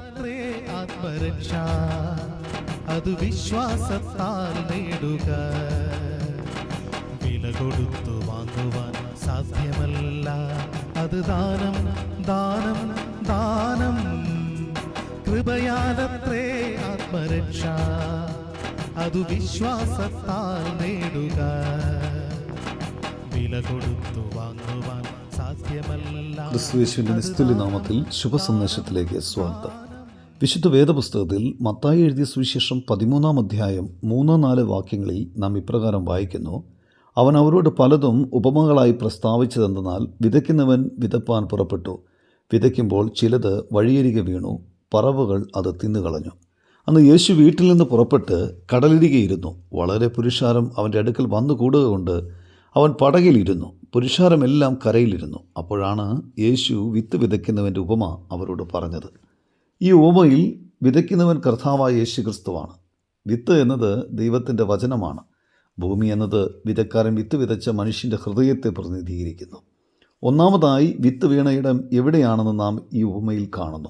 കൃപയാലത്രേ ആത്മരക്ഷ. അത് വിശ്വാസത്താൽ നേടുക. വില കൊടുത്തു വാങ്ങുവാൻ സാധ്യമല്ല. അത് ദാനം ദാനം ദാനം. കൃപയാലത്രേ ആത്മരക്ഷ. അത് വിശ്വാസത്താൽ നേടുക. വില കൊടുത്തു വാങ്ങുവാൻ സാധ്യമല്ല. നാമത്തിൽ ശുഭസന്ദേശത്തിലേക്ക് സ്വാഗതം. വിശുദ്ധ വേദപുസ്തകത്തിൽ മത്തായി എഴുതിയ സുവിശേഷം പതിമൂന്നാം അധ്യായം മൂന്നോ നാല് വാക്യങ്ങളിൽ നാം ഇപ്രകാരം വായിക്കുന്നു. അവൻ അവരോട് പലതും ഉപമകളായി പ്രസ്താവിച്ചതെന്നാൽ വിതയ്ക്കുന്നവൻ വിതപ്പാൻ പുറപ്പെട്ടു. വിതയ്ക്കുമ്പോൾ ചിലത് വഴിയരികെ വീണു. പറവുകൾ അത് തിന്നുകളഞ്ഞു. അന്ന് യേശു വീട്ടിൽ നിന്ന് പുറപ്പെട്ട് കടലിരികെയിരുന്നു വളരെ പുരുഷാരം അവന്റെ അടുക്കൽ വന്നു കൂടുക കൊണ്ട് അവൻ പടകിലിരുന്നു പുരുഷാരമെല്ലാം കരയിലിരുന്നു. അപ്പോഴാണ് യേശു വിത്ത് വിതയ്ക്കുന്നവന്റെ ഉപമ അവരോട് പറഞ്ഞത്. ഈ ഉപമയിൽ വിതയ്ക്കുന്നവൻ കർത്താവായ യേശു ക്രിസ്തുവാണ് വിത്ത് എന്നത് ദൈവത്തിന്റെ വചനമാണ്. ഭൂമി എന്നത് വിതക്കാരൻ വിത്ത് വിതച്ച മനുഷ്യന്റെ ഹൃദയത്തെ പ്രതിനിധീകരിക്കുന്നു. ഒന്നാമതായി വിത്ത് വീണയിടം എവിടെയാണെന്ന് നാം ഈ ഉപമയിൽ കാണുന്നു.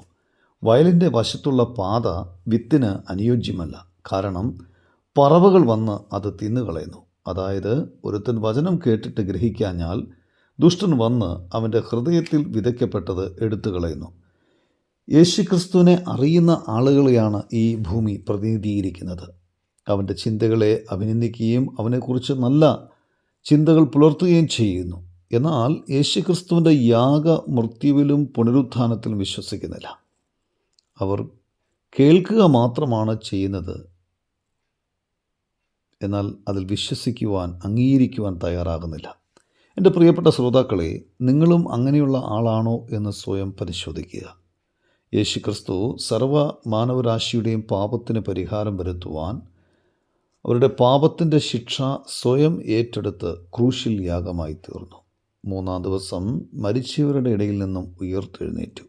വയലിന്റെ വശത്തുള്ള പാത വിത്തിന് അനുയോജ്യമല്ല. കാരണം പറവകൾ വന്ന് അത് തിന്നുകളയുന്നു. അതായത് ഒരുത്തൻ വചനം കേട്ടിട്ട് ഗ്രഹിക്കാഞ്ഞാൽ ദുഷ്ടൻ വന്ന് അവന്റെ ഹൃദയത്തിൽ വിതയ്ക്കപ്പെട്ടത് എടുത്തു കളയുന്നു യേശുക്രിസ്തുവിനെ അറിയുന്ന ആളുകളെയാണ് ഈ ഭൂമി പ്രതിനിധീകരിക്കുന്നത്. അവന്റെ ചിന്തകളെ അഭിനന്ദിക്കുകയും അവനെക്കുറിച്ച് നല്ല ചിന്തകൾ പുലർത്തുകയും ചെയ്യുന്നു. എന്നാൽ യേശുക്രിസ്തുവിന്റെ യാഗ മൃത്യുവിലും പുനരുത്ഥാനത്തിലും വിശ്വസിക്കുന്നില്ല. അവർ കേൾക്കുക മാത്രമാണ് ചെയ്യുന്നത്. എന്നാൽ അതിൽ വിശ്വസിക്കുവാൻ അംഗീകരിക്കുവാൻ തയ്യാറാകുന്നില്ല. എന്റെ പ്രിയപ്പെട്ട ശ്രോതാക്കളെ നിങ്ങളും അങ്ങനെയുള്ള ആളാണോ എന്ന് സ്വയം പരിശോധിക്കുക. യേശുക്രിസ്തു സർവ മാനവരാശിയുടെയും പാപത്തിന് പരിഹാരം വരുത്തുവാൻ അവരുടെ പാപത്തിന്റെ ശിക്ഷ സ്വയം ഏറ്റെടുത്ത് ക്രൂശിൽ യാഗമായി തീർന്നു മൂന്നാം ദിവസം മരിച്ചവരുടെ ഇടയിൽ നിന്നും ഉയർത്തെഴുന്നേറ്റു.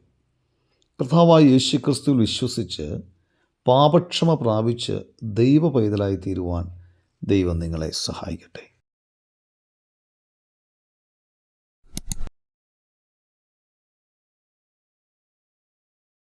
കർത്താവായ യേശുക്രിസ്തുവിൽ വിശ്വസിച്ച് പാപക്ഷമ പ്രാപിച്ച് ദൈവ പൈതലായി തീരുവാൻ ദൈവം നിങ്ങളെ സഹായിക്കട്ടെ.